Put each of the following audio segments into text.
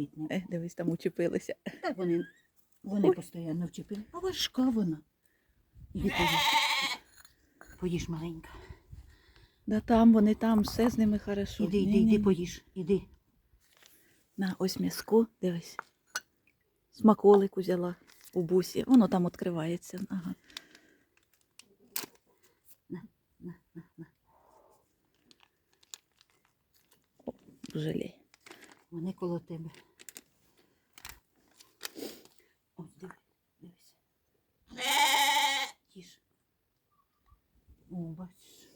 робити. Е, дивись, там учепилися. Та вони, вони постійно вчепили. А важка вона. Іди поїж. Поїж маленька. Да там вони там, все з ними хорошо. Іди, іди, Ні-ні. іди, поїж. Іди. На, ось м'язку, дивись. Смаколик взяла у бусі. Воно там відкривається. Ага. На, на, на. Жалій. Вони коло тебе. Ось диви, дивись. Їж. О, бачиш.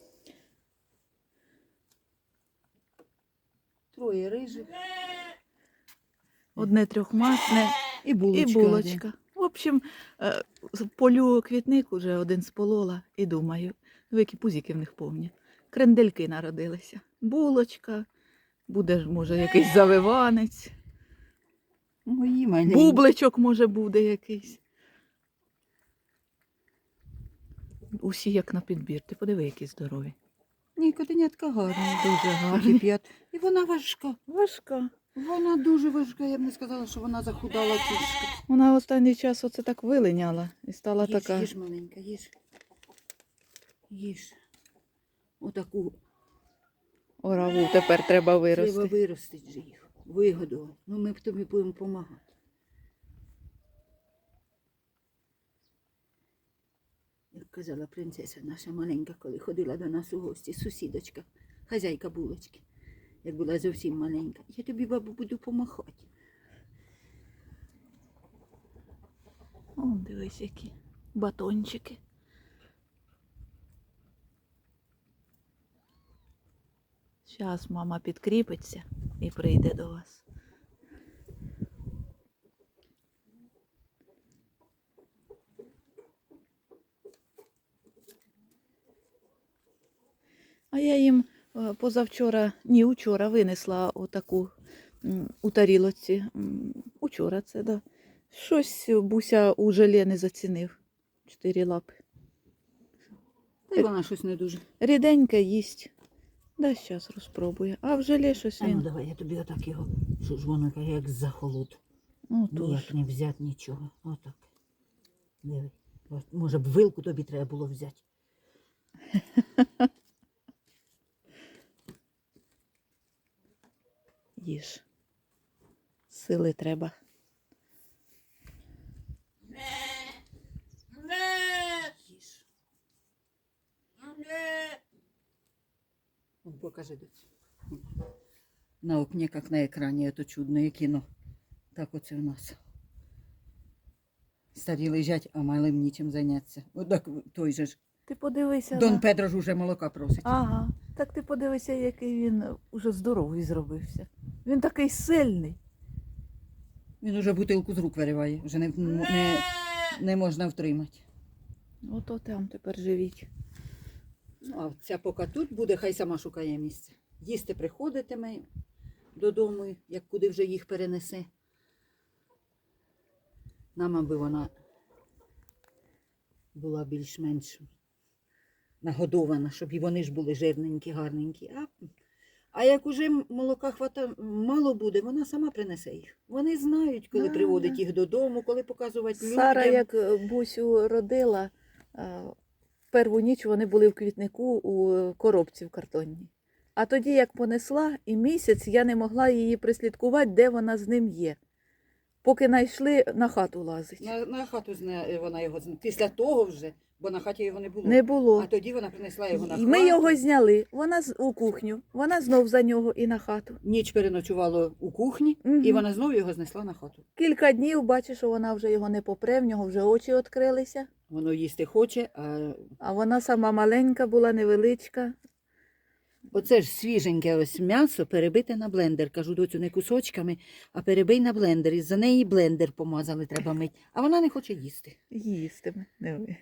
Троє рижих. Одне трьохмасне І булочка. і булочка. В общем, е, полю квітник уже один сполола і думаю, ну які пузіки в них повні. Крендельки народилися. Булочка, буде може, якийсь завиванець, Мої маленькі. бубличок, може, буде якийсь. Усі як на підбір. Ти подиви, які здорові. Ні, котенятка гарна. Дуже гарні. п'ят. І вона важка. Важка. Вона дуже важка. Я б не сказала, що вона захудала кішка. Вона останній час оце так вилиняла і стала Їж, така. їж, маленька, їж. Їж. Отаку Ораву тепер треба вирости. треба виростити же їх. Вигодувати. Ну ми б тобі будемо допомагати. Казала принцеса наша маленька, коли ходила до нас у гості, сусідочка, хазяйка булочки, як була зовсім маленька. Я тобі, бабу, буду допомагати. О, дивись, які батончики. Зараз мама підкріпиться і прийде до вас. А я їм е, позавчора, ні, учора винесла отаку у тарілоці. Учора це, да. Щось Буся у желе не зацінив. Чотири лапи. Та й вона щось не дуже. Ріденьке їсть. Да, зараз розпробує. А в желе щось А ну давай, я тобі отак його, що ж воно як за холод. Ну, Ніяк не взяти нічого. Отак. Диви. Може б вилку тобі треба було взяти. Їж. Сили треба. Їж. Покажи доцю. На окні, як на екрані, це чудне кіно. Так оце в нас. Старі лежать, а малим нічим зайнятися. Отак той же ж. Ти подивися. Дон на- Педро ж уже молока просить. Ага. Так ти подивися, який він уже здоровий зробився. Він такий сильний. Він уже бутилку з рук вириває, вже не, не, не можна втримати. Ото там тепер живіть. Ну, а ця поки тут буде, хай сама шукає місце. Їсти приходитиме додому, як куди вже їх перенесе. Нам аби вона була більш-менш нагодована, щоб і вони ж були жирненькі, гарненькі. А, а як уже молока хвата мало буде, вона сама принесе їх. Вони знають, коли приводить їх додому, коли показувати людям. Сара, як е, Бусю родила, е, перву ніч вони були в квітнику у коробці в картонній. А тоді, як понесла, і місяць я не могла її прислідкувати, де вона з ним є. Поки знайшли, на хату лазить. На, на хату вона його після того вже, бо на хаті його не було. Не було. А тоді вона принесла його на І хату. ми його зняли. Вона з- у кухню, вона знов за нього і на хату. Ніч переночувала у кухні, Мгм. і вона знову його знесла на хату. Кілька днів бачиш, що вона вже його не попре, в нього вже очі відкрилися. Воно їсти хоче, а А вона сама маленька була, невеличка. оце ж свіженьке ось м'ясо перебите на блендер. Кажу, доцю, не кусочками, а перебий на блендер. І за неї блендер помазали, треба мити. А вона не хоче їсти. Їстиме. Диви.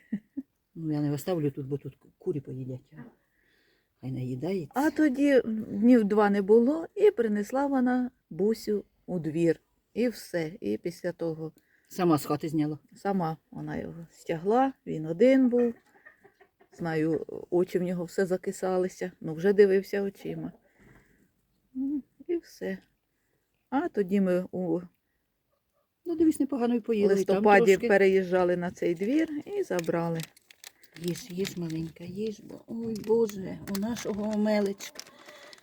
Ну, я не оставлю тут, бо тут курі поїдять. Хай наїдається. А тоді днів два не було, і принесла вона бусю у двір. І все. І після того Сама з хати зняла. сама вона його стягла, він один був. Знаю, очі в нього все закисалися, ну вже дивився очима. М, І все. А тоді ми у Ну, дивись, непогано поїли. і там листопаді переїжджали на цей двір і забрали. Їж, їж, маленька, їж, бо ой Боже, у нашого Омелечка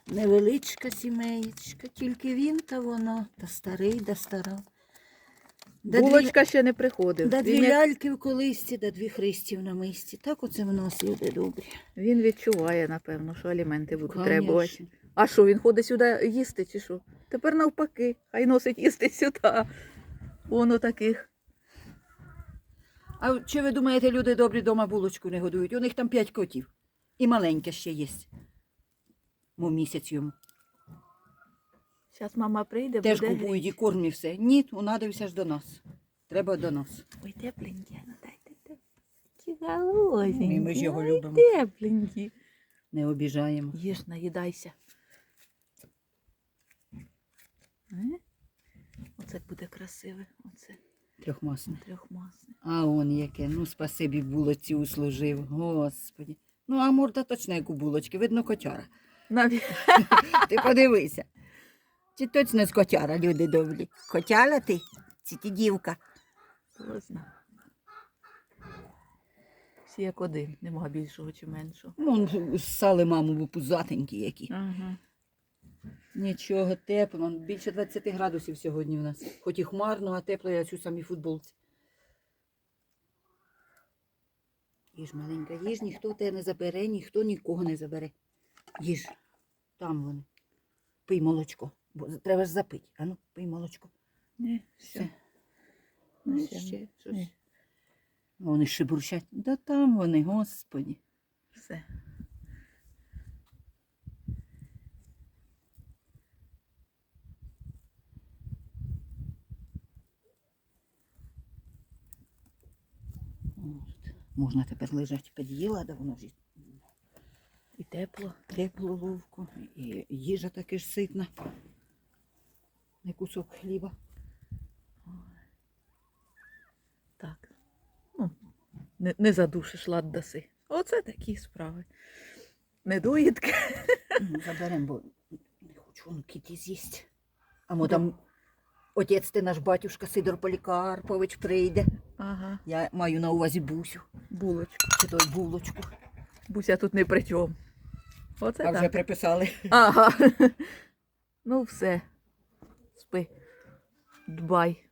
невеличка сімеєчка, тільки він та вона, та старий, да стара. Да дві, ще не приходив. да дві як- ляльки в колисці, да дві христів на мисці. Так оце в нас люди добрі. він відчуває, напевно, що аліменти будуть требувати. А що, він ходить сюди їсти чи що? Тепер навпаки, хай носить їсти сюди. Воно таких. А чи ви думаєте, люди добрі дома булочку не годують? У них там п'ять котів. І маленьке ще є. Мов місяць йому. Зараз мама прийде, Теж буде. купують і корм і все. Ні, унадився ж до нас. Треба до нас. Ой, тепленькі, ну дайте тепленькі. Голодненькі. І ми ж його ой, любимо. Тепленькі. Не обіжаємо. Їж, наїдайся. Е? Оце буде красиве, оце Трьохмасне. трьохмасне. А он яке. Ну, спасибі булоці услужив. Господі. Ну, а морда точно як у булочки, видно котяра. Ти подивися. Чи точно з котяра, люди добрі? Котяра ти? Чи ти дівка? Поздно. Всі як один, нема більшого чи меншого. Ну, ссали маму, бо пузатенькі які. Ага. Нічого, тепло. Більше 20 градусів сьогодні у нас. Хоч і хмарно, а тепло я цю самій футболці. Їж, маленька, їж, ніхто тебе не забере, ніхто нікого не забере. Їж. Там вони. Пий молочко. Бо треба ж запити. Ану, пий молочко. Ні, Все. все. Ну, Ну, ще ще щось. ні. Вони ще бурчать. Да там вони, господі. Все. От. Можна тепер лежати під їла, да воно ж і тепло. теплу ловку, і їжа таки ж ситна. Не кусок хліба. Так. Ну, не, не задушиш лад даси. Оце такі справи. Недоїдки. Ну, Заберемо, бо не хочу воно кіті з'їсть. А мо там отець ти наш батюшка Сидор Полікарпович прийде. Ага. Я маю на увазі бусю, Булочку. чи той булочку. Буся тут не при чому. Оце А вже приписали. Ага. Ну все. Спи. Дбай.